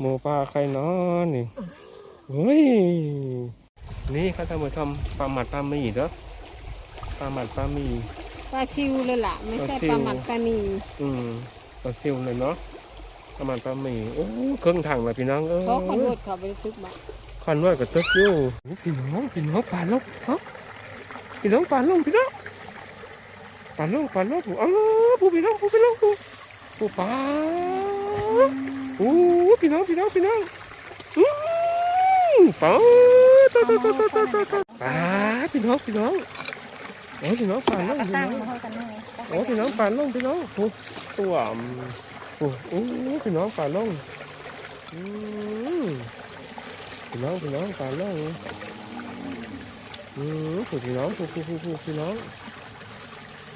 หมูปลาใครเนาะนี่เฮ้ยนี่ครับท่านผู้ชมปลาหมัดปลาหมี่เด้อปลาหมัดปลาหมี่ปลาชิวเลยล่ะ ไม่ใช่ปลาซิวปลาหมัดปลานีอืมปลาซิวเลยเนาะปลาหมัดปลาหมี่โอ้เครื่องถังเลยพี่น้องเออเพราะคนรดเขาไปทุกบ้านคันว่ากับตึกอยู่โอ้พี่น้องพี่น้องปลาลงเนาะพี่น้องปลาลงพี่น้องปลาลงปลาลงอ้าวผู้พี่น้องผู้พี่น้องผู้ผู้ปลาโอ้พี่น้องพี่น้องพี่น้องอืมปลาตาตาตาตาตาตาตาปลาพี่น้องพี่น้องโอ้พี่น้องปลาลงพี่น้องมาให้กันเลยโอ้พี่น้องปลาลงพี่น้องโอ้ตัวโอ้โอ้พี่น้องปลาลงอืมพี่น้องพี่น้องปลาลงอืมผู้พี่น้องผู้ผู้ผู้ผู้พี่น้อง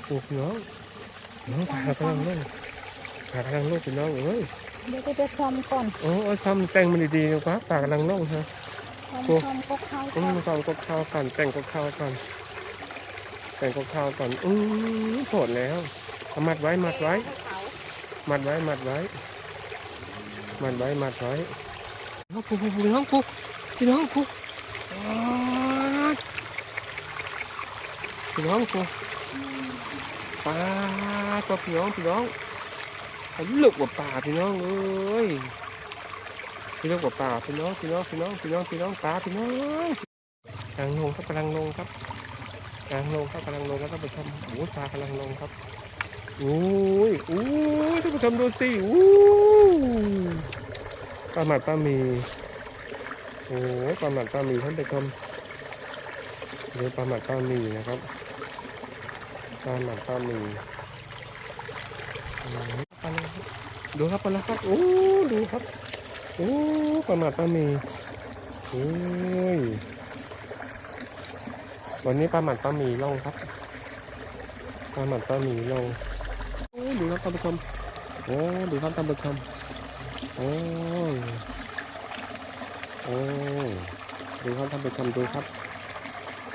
ผู้พี่น้องน้องปลากำลังลงปลากำลังลงพี่น้องเอ้ย เดี๋ยวจะไปซ้อมก่อนโอ้เอาทำแต่งมันดีๆนะครับปลากำลังลงฮะซ้อมโอ้ซ้อมก็เข้าอืก่อมนก่อนก็ข้าวกันแต่งก็ข้าวกันแต่งก็ข้าวกันอืมโสดแล้วเอามัดไว้มัดไว้ มัดไว้มัดไว้ มัดไว้มัดไว้น้องผูผูพี่น้องผูพี่น้องผูพี่น้องผูปลาตัวพี่น้องพี่น้อง ไอ้ลูกว่าป่าพี่น้องเอ้ยพี่ลูกว่าป่าพี่น้องพี่น้องพี่น้องพี่น้องพี่น้องปลาพี่น้องกำลังลงครับกำลังลงครับกำลังลงครับกำลังลงแล้วท่านผู้ชมโอ้ปลากำลังลงครับโอ้ยโอ้ยท่านผู้ชมดูสิโอ้ยปลาหมัดปลาหมีโอ้ยปลาหมัดปลาหมีท่านผู้ชมดูปลาหมัดปลาหมีนะครับปลาหมัดปลาหมี ปลาอะไรครับดูครับปลาอะครับโอ้ดูครับโอ้ปลาหมัดปลาหมีโอ้ยวันนี้ปลาหมัดปลาหมีลงครับปลาหมัดปลาหมีลงโอ้ดูครับท่านผู้ชมโอ้ดูครับท่านผู้ชมโอ้โอ้ดูครับท่านผู้ชมดูครับ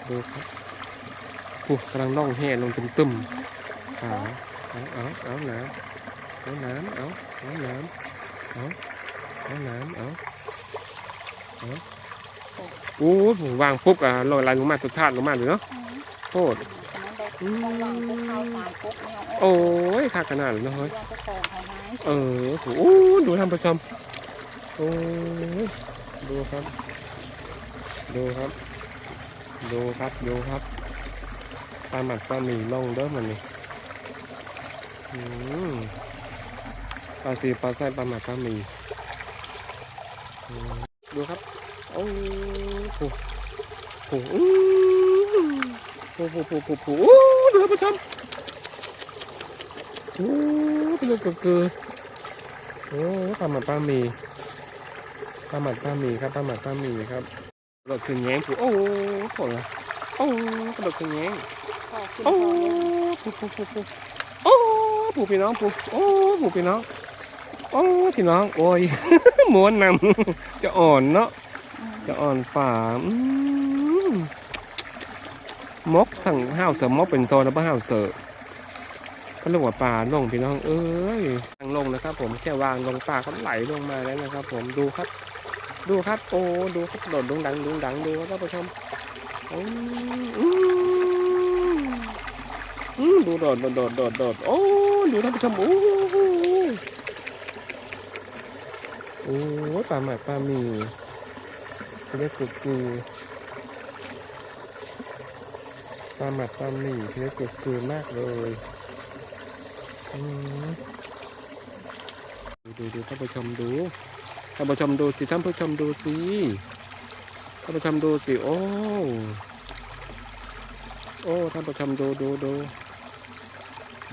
ดูครับปุ๊กำลังล่องแห่ลงตึมตึมๆขาเอาเอาเอา น้ำเอาน้ำเอาเอาน้ำเอาเอาน้ำเอาเอาโอ้ยผมวางปุ๊บอะลอยลายลงมาสุดท้ายลงมาเลยเนาะโคตรอืมต้องวางพวกข้าวสารปุ๊บเนี่ยโอ้ยขาดขนาดเลยเนาะเฮ้ยเจ้าของเขาไม้เออโอ้โหดูท่านผู้ชมโอ้ยดูครับ ดูครับ ดูครับดูครับปลาหมักปลาหมี่ล่องเด้อมันนี่อืม ปลาซีปลาไส้ปลาหมักปลาหมีดูครับ โอ้โหโอ้โหโอ้โหโอ้โหโอ้โหโหดูท่านผู้ชมโอ้เป็นเรื่องเกิดโอ้ปลาหมัดปลาหมีปลาหมัดปลาหมีครับปลาหมัดปลาหมีครับกระโดดขึ้นแง้งผูโอ้โหโอ้กระโดดขึ้นแง้งขอขึ้นโอ้ผูผูผูผูโอ้ผูพี่น้องผูโอ้ผูพี่น้อง โอ้พี่น้องโอ้ยม้วนนำจะอ่อนเนาะจะอ่อนฝ่ามมกทั้งห้าวเสือมกเป็นตัวแล้วก็ห้าวเสือก็เรียกว่าปลาลงพี่น้อง เอ้ยทางลงนะครับ ผมแค่วางลงปลาเขาไหลลงมาแล้วนะครับ ผมดูครับ ดูครับ โอ้ดูครับโดดดุงดังดุงดังดูครับท่านผู้ชมอืมอืมดูโดดโดดโดดโดดโอ้ดูท่านผู้ชมโอ้ โอ้ปลาหมากปลาหมีเรียกกุกกูปลาหมากปลาหมีเรียกกุกกูมากเลยอืมดูดูดูท่านผู้ชมดูท่านผู้ชมดูสิท่านผู้ชมดูสิท่านผู้ชมดูสิโอ้โอ้ท่านผู้ชมดูดูดู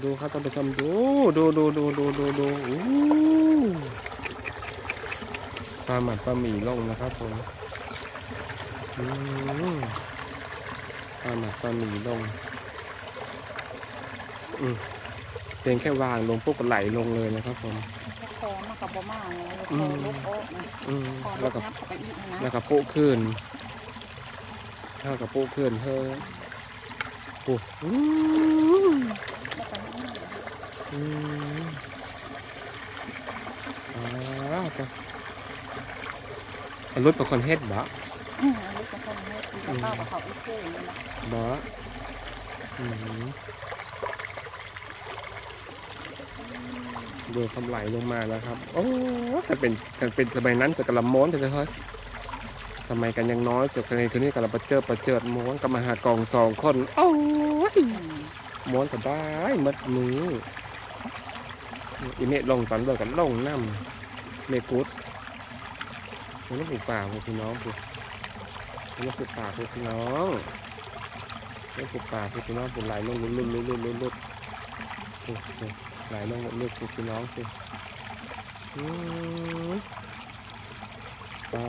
ดูครับท่านผู้ชมดูดูดูดูดูดูดูอู้ ปลาหมัดปลาหมี่ลงนะครับผมอืมปลาหมัดปลาหมี่ลง อืมเป็นแค่วางลงปุ๊บก็ไหลลงเลยนะครับผมคอมากับบ่มาเลยอืคอมลุกโอ๊ะนะอืมคอลุแล้วกก็นับเข้าไปอีกนะแล้วก็ปุ๊ขึ้นเท่ากับปุ๊ขึ้นเธอปุ๊อืมแล้วก็นี่อืมอ่าจ้ะ เอารถประคนเฮ็ดบ่อืมอันนี้ก็คนให้ตีกับข้าวกับเขาอีเซ่นี่นะบ่อืมดูคำไหลลงมาแล้วครับ โอ้ถ้าเป็นกันเป็นสมัยนั้นจะกระลำม้อนจะเฮ้ยสมัยกันยังน้อยจบกันในคืนนี้กระลำประเจิดประเจิดม้วนกับมาหากองสองคน โอ้ยอืมม้วนก็ได้มัดมืออีเมฆลงตอนเลิกกันลงน้ำเมกุด มันต้องปลูกป่าพวกพี่น้องพวกมันต้องปลูกป่าพวกพี่น้องมันต้องปลูกป่าพวกพี่น้องปลูกไหลลงลุ่นลุ่นลุ่นลุ่นลุ่นลุ่นปลูกปลูกไหลลงลุ่นลุ่นพวกพี่น้องสิอืมป่า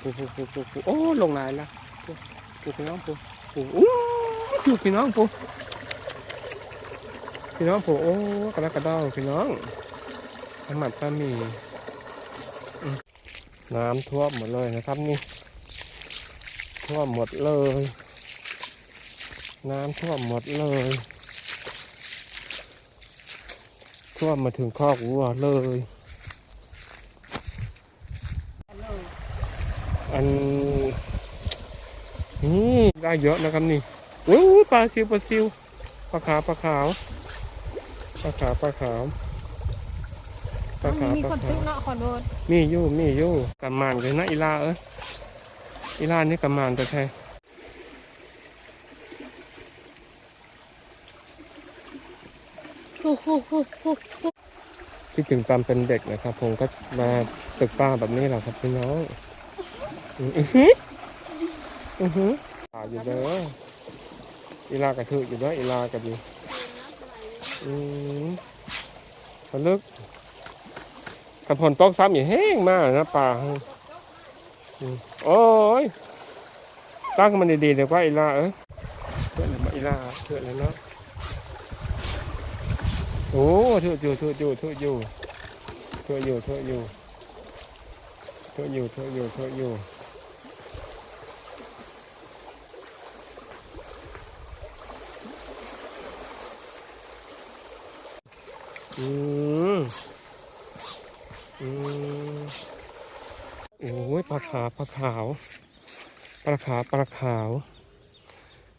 ปลูกปลูกปลูกปลูกปลูกโอ้ลงไหลละปลูกปลูกพี่น้องปลูกปลูกอู้อยู่พี่น้องปูพี่น้องปูโอ้กระดากกระเดาพี่น้องทำหมัดปลาหมี่ น้ำท่วมหมดเลยนะครับนี่ ท่วมหมดเลย น้ำท่วมหมดเลย ท่วมมาถึงคอกวัวเลย อันนี่ได้เยอะนะครับนี่โอ้ยปลาซิวปลาซิวปลาขาวปลาขาวปลาขาวปลาขาว ปลาขาวมีปลาคนขาตึวกเนาะขอโทษมีอยู่มีอยู่กำมานเลยนะอีลาเอ้ยอีลานี่กำมานแต่แท้โอ้โหโอ้โหคิดถึงตอนเป็นเด็กนะครับ ผมก็มาตึกป้าแบบนี้แหละครับพี่น้องอือหืออือหือป่าอยู่เด้ออีลากระถืออยู่เด้ออีลากระดีอืมพลึก กระพนตอกซ้ำอย่าแห้งมากนะป่าโอ้ยตั้งมันดีๆเดี๋ยวว่าอีลาเอ้ยเพื่อนมาอีลาเพื่อนเลยเนาะโอ้เถื่อะอยู่เถื่อะอยู่เถื่อะอยู่เถื่อะอยู่เถื่อะอยู่เถื่อะอยู่เถื่อะอยู่เถื่อะอยู่อืม โอ้ยปลาขาวปลาขาวปลาขาวปลาขาว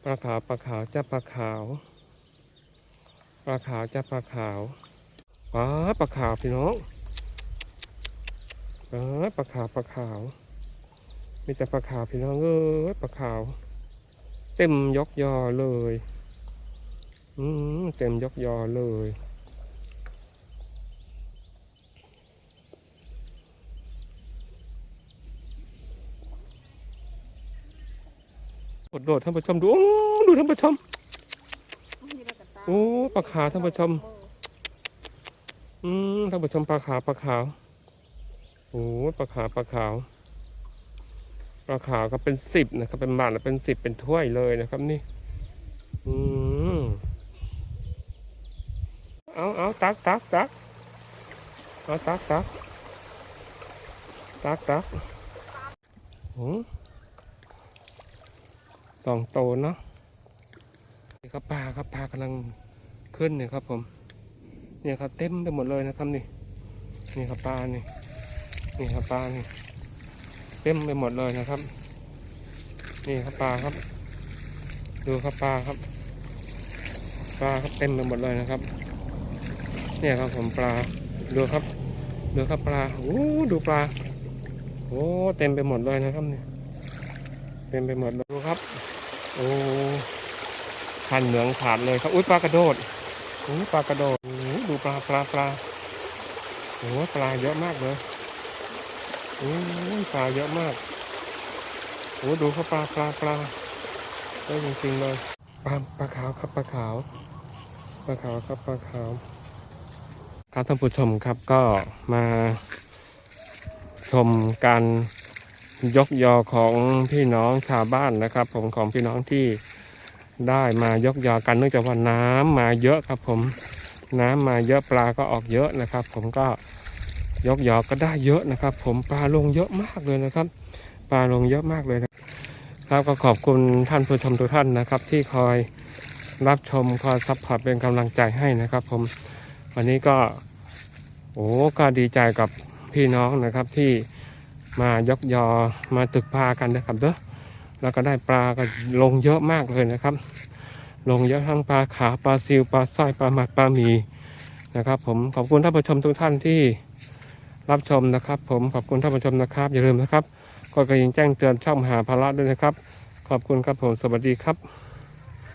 ปลาขาวปลาขาวจ้าปลาขาวปลาขาวจ้าปลาขาวปลาปลาขาวพี่น้องปลาปลาขาวปลาขาว มีแต่ปลาขาวพี่น้องเอ้ยปลาขาว เต็มยกยอเลย อืมเต็มยกยอเลย โดดท่านผู้ชมดูโอ้ดูท่านผู้ชมโอ้ปลาขาวท่านผู้ชม อืมท่านผู้ชมปลาขาวปลาขาวโอ้ปลาขาวปลาขาวปลาขาวก็เป็นสิบนะครับ เป็นบาทเป็นสิบเป็นถ้วยเลยนะครับ นี่ อืมเอาเอาตักตักตักเอาตักตักตักตักโอ้ สองโตเนาะนี่ครับปลาครับปลากำลังขึ้นเนี่ยครับผมเนี่ยครับเต็มไปหมดเลยนะครับนี่นี่ครับปลานี่นี่ครับปลานี่เต็มไปหมดเลยนะครับ นี่ครับปลาครับ ดูครับปลาครับ ปลาครับเต็มไปหมดเลยนะครับ เนี่ยครับผมปลาดูครับดูครับปลาโอ้ดูปลาโอ้เต็มไปหมดเลยนะครับเนี่ยเต็มไปหมดเลยดูครับ โอ้พันเหนืองขาดเลยครับ อุ้ยปลากระโดดโอ้ยปลากระโดดดูปลาปลาปลาโอ้ปลาเยอะมากเลยโอ้ยปลาเยอะมากโอ้ดูเขาปลาปลาปลาเยอะจริงๆเลยปลาปลาขาวครับปลาขาวปลาขาวครับปลาขาวครับท่านผู้ชมครับก็มาชมการ ยกยอของพี่น้องชาวบ้านนะครับ ผมของพี่น้องที่ได้มายกยอกันเนื่องจากว่าน้ำมาเยอะครับ ผมน้ำมาเยอะปลาก็ออกเยอะนะครับ ผมก็ยกยอก็ได้เยอะนะครับ ผมปลาลงเยอะมากเลยนะครับ ปลาลงเยอะมากเลยนะครับก็ขอบคุณท่านผู้ชมทุกท่านนะครับ ที่คอยรับชมคอยซัพพอร์ตเป็นกำลังใจให้นะครับ ผมวันนี้ก็โอ้ก็ดีใจกับพี่น้องนะครับที่ มายกยอมาตึกปลากันนะครับเด้อแล้วก็ได้ปลาก็ลงเยอะมากเลยนะครับ ลงเยอะทั้งปลาขาปลาซิวปลาสร้อยปลาหมัดปลาหมีนะครับ ผมขอบคุณท่านผู้ชมทุกท่านที่รับชมนะครับ ผมขอบคุณท่านผู้ชมนะครับ อย่าลืมนะครับกดกระดิ่งแจ้งเตือนช่องมหาภาระด้วยนะครับ ขอบคุณครับผมสวัสดีครับ